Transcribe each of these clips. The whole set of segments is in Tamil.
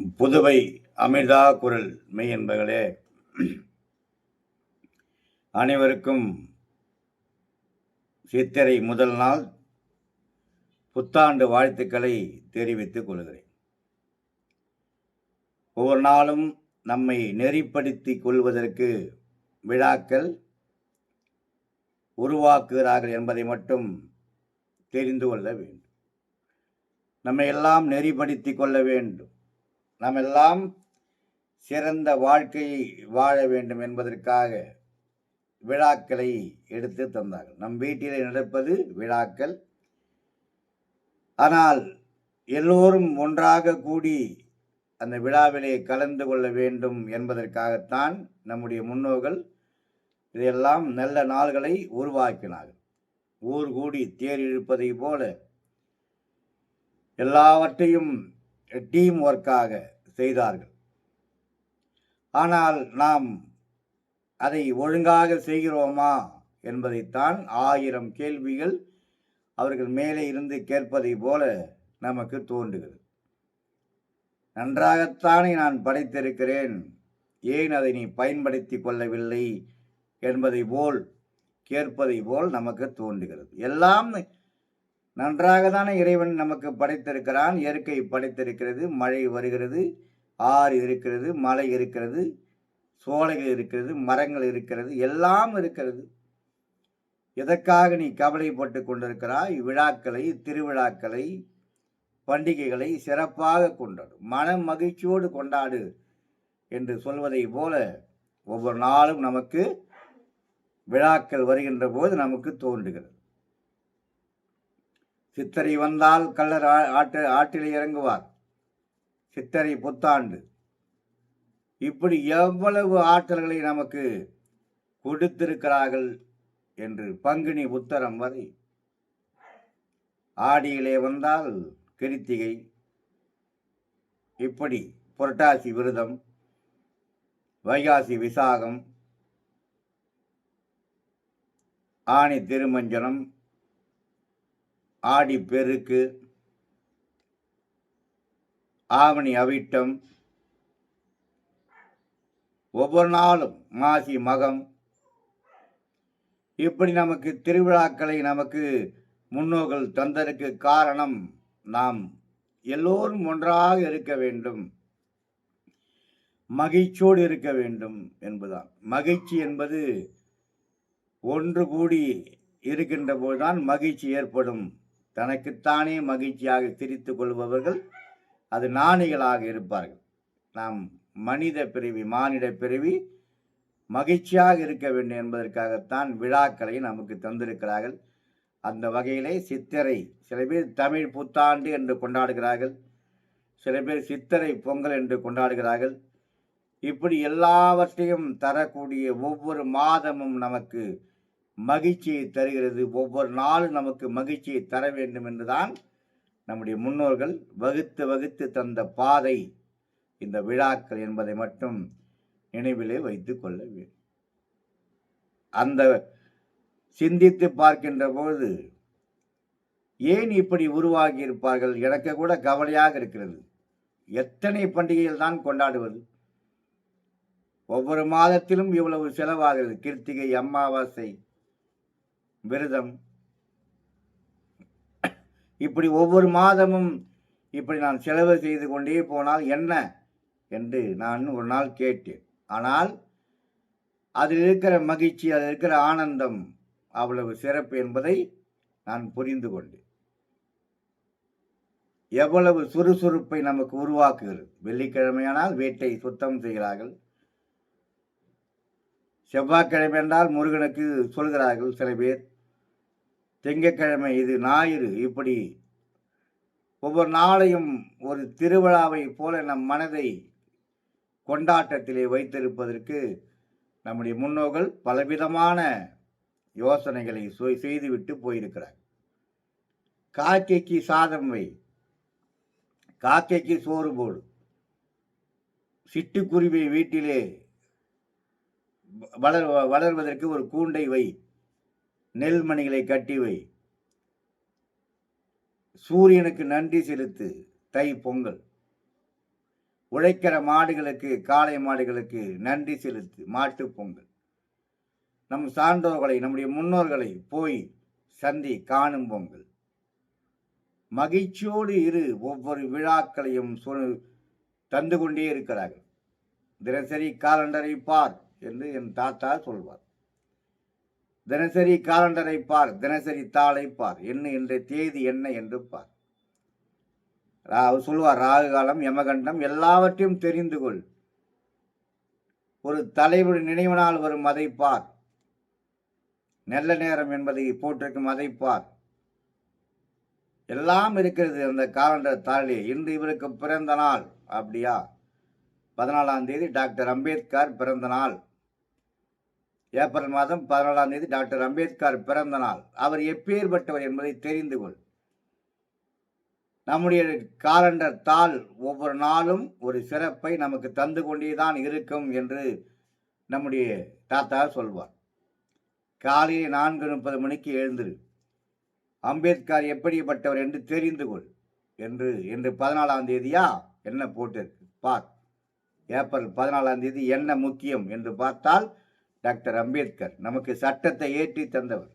புதுவை அமிர்தா குரல் மெய் என்பர்களே அனைவருக்கும் சித்திரை முதல் நாள் புத்தாண்டு வாழ்த்துக்களை தெரிவித்துக் கொள்கிறேன். ஒவ்வொரு நாளும் நம்மை நெறிப்படுத்திக் கொள்வதற்கு விழாக்கள் உருவாக்குகிறார்கள் என்பதை மட்டும் தெரிந்து கொள்ள வேண்டும். நம்மை எல்லாம் நெறிப்படுத்திக் கொள்ள வேண்டும். நாம் எல்லாம் சிறந்த வாழ்க்கையை வாழ வேண்டும் என்பதற்காக விழாக்களை எடுத்து தந்தார்கள். நம் வீட்டிலே நடப்பது விழாக்கள். ஆனால் எல்லோரும் ஒன்றாக கூடி அந்த விழாவிலே கலந்து கொள்ள வேண்டும் என்பதற்காகத்தான் நம்முடைய முன்னோர்கள் இதையெல்லாம் நல்ல நாள்களை உருவாக்கினார்கள். ஊர் கூடி தேர் இழுப்பதை போல எல்லாவற்றையும் டீம் ஒர்க்காக செய்தார்கள். ஆனால் நாம் அதை ஒழுங்காக செய்கிறோமா என்பதைத்தான் ஆயிரம் கேள்விகள் அவர்கள் மேலே இருந்து கேட்பதை போல நமக்கு தோன்றுகிறது. நன்றாகத்தானே நான் படைத்திருக்கிறேன். ஏன் அதை நீ பயன்படுத்தி கொள்ளவில்லை என்பதை போல் கேட்பதை போல் நமக்கு தோன்றுகிறது. எல்லாம் நன்றாக தானே இறைவன் நமக்கு படைத்திருக்கிறான். இயற்கை படைத்திருக்கிறது. மழை வருகிறது. ஆறு இருக்கிறது. மலை இருக்கிறது. சோலைகள் இருக்கிறது. மரங்கள் இருக்கிறது. எல்லாம் இருக்கிறது. எதற்காக நீ கவலைப்பட்டு கொண்டிருக்கிறாய்? விழாக்களை திருவிழாக்களை பண்டிகைகளை சிறப்பாக கொண்டாடு. மன மகிழ்ச்சியோடு கொண்டாடு என்று சொல்வதை போல ஒவ்வொரு நாளும் நமக்கு விழாக்கள் வருகின்ற போது நமக்கு தோன்றுகிறது. சித்தரை வந்தால் கள்ளர் ஆ- ஆட்டு ஆற்றில் இறங்குவார். சித்தரை புத்தாண்டு. இப்படி எவ்வளவு ஆற்றல்களை நமக்கு கொடுத்திருக்கிறார்கள் என்று பங்குனி உத்தரம் வரை. ஆடியிலே வந்தால் கிருத்திகை. இப்படி புரட்டாசி விரதம் வைகாசி விசாகம் ஆணி திருமஞ்சனம் ஆடி பெருக்கு ஆவணி அவிட்டம் ஒவ்வொரு நாளும் மாசி மகம். இப்படி நமக்கு திருவிழாக்களை நமக்கு முன்னோர்கள் தந்ததற்கு காரணம் நாம் எல்லோரும் ஒன்றாக இருக்க வேண்டும். மகிழ்ச்சியோடு இருக்க வேண்டும் என்பதுதான். மகிழ்ச்சி என்பது ஒன்று கூடி இருக்கின்ற போதுதான் மகிழ்ச்சி ஏற்படும். தனக்குத்தானே மகிழ்ச்சியாக சிரித்துக் கொள்பவர்கள் அது நாணிகளாக இருப்பார்கள். நாம் மனித பிறவி மானிட பிறவி மகிழ்ச்சியாக இருக்க வேண்டும் என்பதற்காகத்தான் விழாக்களை நமக்கு தந்திருக்கிறார்கள். அந்த வகையிலே சித்திரை சில பேர் தமிழ் புத்தாண்டு என்று கொண்டாடுகிறார்கள். சில பேர் சித்திரை பொங்கல் என்று கொண்டாடுகிறார்கள். இப்படி எல்லாவற்றையும் தரக்கூடிய ஒவ்வொரு மாதமும் நமக்கு மகிழ்ச்சியை தருகிறது. ஒவ்வொரு நாளும் நமக்கு மகிழ்ச்சியை தர வேண்டும் என்றுதான் நம்முடைய முன்னோர்கள் வகுத்து வகுத்து தந்த பாதை. இந்த விழாக்கள் என்பதை மட்டும் நினைவிலே வைத்து கொள்ள வேண்டும் அந்த சிந்தித்து பார்க்கின்ற போது ஏன் இப்படி உருவாகி இருப்பார்கள்? எனக்கு கூட கவலையாக இருக்கிறது. எத்தனை பண்டிகைகள் தான் கொண்டாடுவது? ஒவ்வொரு மாதத்திலும் இவ்வளவு செலவாகிறது. கிருத்திகை அமாவாசை விரதம். இப்படி ஒவ்வொரு மாதமும் இப்படி நான் செலவு செய்து கொண்டே போனால் என்ன என்று நான் ஒரு நாள் கேட்டேன். ஆனால் அதில் இருக்கிற மகிழ்ச்சி அதில் இருக்கிற ஆனந்தம் அவ்வளவு சிறப்பு என்பதை நான் புரிந்து கொண்டேன். எவ்வளவு சுறுசுறுப்பை நமக்கு உருவாக்குகிறது. வெள்ளிக்கிழமையானால் வீட்டை சுத்தம் செய்கிறார்கள். செவ்வாய்க்கிழமை என்றால் முருகனுக்கு சொல்கிறார்கள் சில பேர். திங்கட்கிழமை இது ஞாயிறு. இப்படி ஒவ்வொரு நாளையும் ஒரு திருவிழாவை போல நம் மனதை கொண்டாட்டத்திலே வைத்திருப்பதற்கு நம்முடைய முன்னோர்கள் பலவிதமான யோசனைகளை சொ- செய்துவிட்டு போயிருக்கிறார். காக்கைக்கு சாதம் வை. காக்கைக்கு சோறு போடு. சிட்டுக்குருவி வீட்டிலே வளர் வளர்வதற்கு ஒரு கூண்டை வை. நெல்மணிகளை கட்டி வை. சூரியனுக்கு நன்றி செலுத்து. தை பொங்கல். உழைக்கிற மாடுகளுக்கு காளை மாடுகளுக்கு நன்றி செலுத்து. மாட்டுப் பொங்கல். நம் சான்றோர்களை நம்முடைய முன்னோர்களை போய் சந்தி காணும் பொங்கல். மகிழ்ச்சியோடு இரு. ஒவ்வொரு விழாக்களையும் தந்து கொண்டே இருக்கிறார்கள். தினசரி காலண்டரை பார் என்று என் தாத்தா சொல்வார். தினசரி காலண்டரை பார் தினசரி தாளை பார். என்ன என்ற தேதி என்ன என்று பார். ரா- அவர் சொல்வார் ராகு காலம் யமகண்டம் எல்லாவற்றையும் தெரிந்து கொள். ஒரு தலைவர் நினைவு நாள் வரும் அதை பார். நல்ல நேரம் என்பதை போட்டிருக்கும் அதை பார். எல்லாம் இருக்கிறது அந்த காலண்டர் தாளிலே. இன்று இவருக்கு பிறந்த நாள் அப்படியா? பதினாலாம் தேதி டாக்டர் அம்பேத்கர் பிறந்த நாள். ஏப்ரல் மாதம் பதினாலாம் தேதி டாக்டர் அம்பேத்கர் பிறந்த நாள். அவர் எப்பேற்பட்டவர் என்பதை தெரிந்து கொள். நம்முடைய காலண்டர் தாள் ஒவ்வொரு நாளும் ஒரு சிறப்பை நமக்கு தந்து கொண்டே தான் இருக்கும் என்று நம்முடைய தாத்தா சொல்வார். காலையில் நான்கு முப்பது மணிக்கு எழுந்திரு. அம்பேத்கர் எப்படிப்பட்டவர் என்று தெரிந்து கொள் என்று இன்று பதினாலாம் தேதியா? என்ன போட்டிருக்கு? பார். ஏப்ரல் பதினாலாம் தேதி என்ன முக்கியம் என்று பார்த்தால் டாக்டர் அம்பேத்கர் நமக்கு சட்டத்தை ஏற்றி தந்தவர்.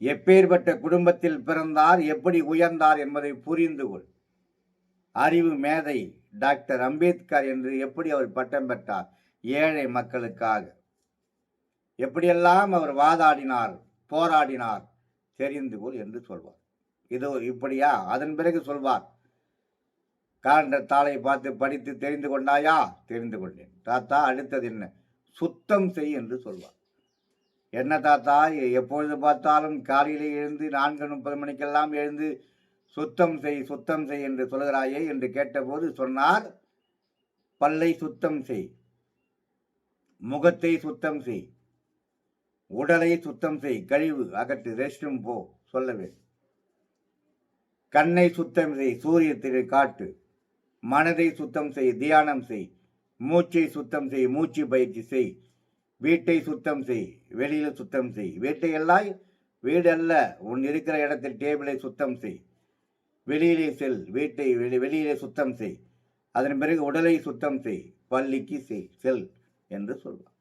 எப்பேற்பட்ட குடும்பத்தில் பிறந்தார் எப்படி உயர்ந்தார் என்பதை புரிந்து கொள். அறிவு மேதை டாக்டர் அம்பேத்கர் என்று எப்படி அவர் பட்டம் பெற்றார்? ஏழை மக்களுக்காக. எப்படியெல்லாம் அவர் வாதாடினார் போராடினார் தெரிந்து கொள் என்று சொல்வார். இது இப்படியா? அதன் பிறகு சொல்வார். காலண்டர் தாளை பார்த்து படித்து தெரிந்து கொண்டாயா? தெரிந்து கொண்டேன். தாத்தா அடுத்தது என்ன? சுத்தம் செய் என்று சொல்வார். என்ன தாத்தா எப்பொழுது பார்த்தாலும் காலையிலே எழுந்து நான்கு முப்பது மணிக்கெல்லாம் எழுந்து சுத்தம் செய் சுத்தம் செய் என்று சொல்கிறாயே என்று கேட்டபோது சொன்னார் பல்லை சுத்தம் செய் முகத்தை சுத்தம் செய் உடலை சுத்தம் செய் கழிவு அகற்று ரெஸ்டும் போ சொல்லவே கண்ணை சுத்தம் செய் சூரியத்தினை காட்டு மனதை சுத்தம் செய் தியானம் செய் மூச்சை சுத்தம் செய் மூச்சு பயிற்சி செய். வீட்டை சுத்தம் செய் வெளியில் சுத்தம் செய். வீட்டை எல்லாம் வீடு அல்ல உன் இருக்கிற இடத்தில் டேபிளை சுத்தம் செய். வெளியிலே செல் வீட்டை வெளி வெளியிலே சுத்தம் செய். அதன் பிறகு உடலை சுத்தம் செய் பள்ளிக்கு செய் செல் என்று சொல்வார்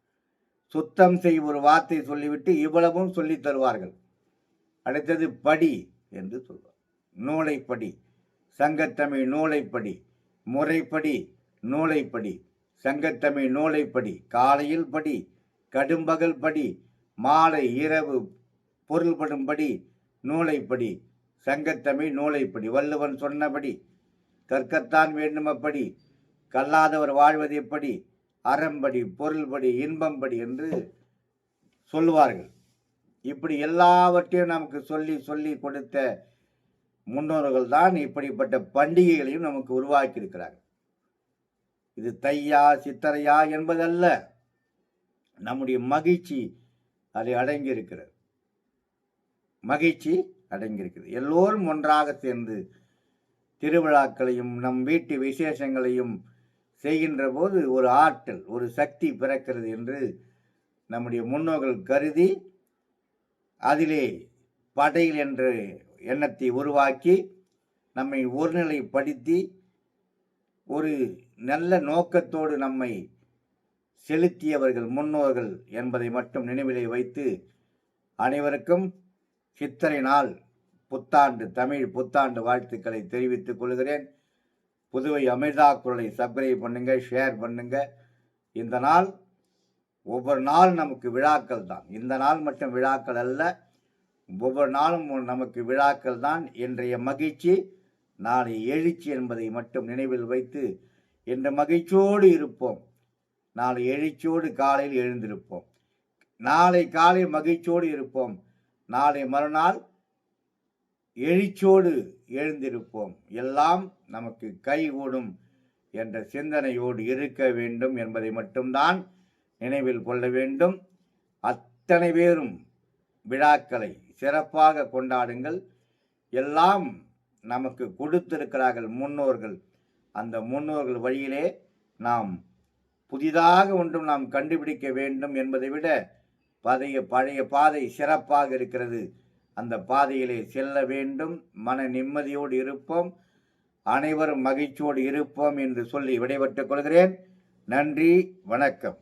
சுத்தம் செய் ஒரு வார்த்தை சொல்லிவிட்டு இவ்வளவும் சொல்லித் தருவார்கள். அடுத்தது படி என்று சொல்வார் நூலைப்படி சங்கத்தமிழ் நூலைப்படி முறைப்படி நூலைப்படி சங்கத்தமிழ் நூலை படி காலையில் படி கடும்பகல் படி மாலை இரவு பொருள்படும்படி நூலைப்படி செங்கத்தமிழ் சங்கத்தமிழ் வள்ளுவன் சொன்னபடி கற்கத்தான் வேண்டுமப்படி கல்லாதவர் வாழ்வது எப்படி அறம்படி பொருள்படி இன்பம்படி என்று சொல்லுவார்கள். இப்படி எல்லாவற்றையும் நமக்கு சொல்லி சொல்லி கொடுத்த முன்னோர்கள் தான் இப்படிப்பட்ட பண்டிகைகளையும் நமக்கு உருவாக்கியிருக்கிறார்கள். இது தையா சித்தரையா என்பதல்ல. நம்முடைய மகிழ்ச்சி அதை அடங்கியிருக்கிறது. மகிழ்ச்சி அடங்கியிருக்கிறது. எல்லோரும் ஒன்றாக சேர்ந்து திருவிழாக்களையும் நம் வீட்டு விசேஷங்களையும் செய்கின்ற போது ஒரு ஆற்றல் ஒரு சக்தி பிறக்கிறது என்று நம்முடைய முன்னோர்கள் கருதி அதிலே படையில் என்ற எண்ணத்தை உருவாக்கி நம்மை ஒருநிலைப்படுத்தி ஒரு நல்ல நோக்கத்தோடு நம்மை செலுத்தியவர்கள் முன்னோர்கள் என்பதை மட்டும் நினைவிலே வைத்து அனைவருக்கும் சித்திரை நாள் புத்தாண்டு தமிழ் புத்தாண்டு வாழ்த்துக்களை தெரிவித்துக் கொள்கிறேன். புதுவை அமிர்தா குரலை சப்ஸ்கிரைப் பண்ணுங்கள் ஷேர் பண்ணுங்கள் இந்த நாள் ஒவ்வொரு நாள் நமக்கு விழாக்கள் தான். இந்த நாள் மட்டும் விழாக்கள் அல்ல ஒவ்வொரு நாளும் நமக்கு விழாக்கள் தான். இன்றைய மகிழ்ச்சி. நாளை எழுச்சி என்பதை மட்டும் நினைவில் வைத்து என்ற மகிழ்ச்சியோடு இருப்போம். நாளை எழுச்சியோடு காலையில் எழுந்திருப்போம். நாளை காலை மகிழ்ச்சியோடு இருப்போம். நாளை மறுநாள் எழுச்சியோடு எழுந்திருப்போம். எல்லாம் நமக்கு கைகூடும் என்ற சிந்தனையோடு இருக்க வேண்டும் என்பதை மட்டும்தான் நினைவில் கொள்ள வேண்டும். அத்தனை பேரும் விழாக்களை சிறப்பாக கொண்டாடுங்கள். எல்லாம் நமக்கு கொடுத்திருக்கிறார்கள் முன்னோர்கள். அந்த முன்னோர்கள் வழியிலே நாம் புதிதாக ஒன்றும் நாம் கண்டுபிடிக்க வேண்டும் என்பதை விட பழைய பழைய பாதை சிறப்பாக இருக்கிறது. அந்த பாதையிலே செல்ல வேண்டும். மன நிம்மதியோடு இருப்போம். அனைவரும் மகிழ்ச்சியோடு இருப்போம் என்று சொல்லி விடைபெற்றுக் கொள்கிறேன். நன்றி வணக்கம்.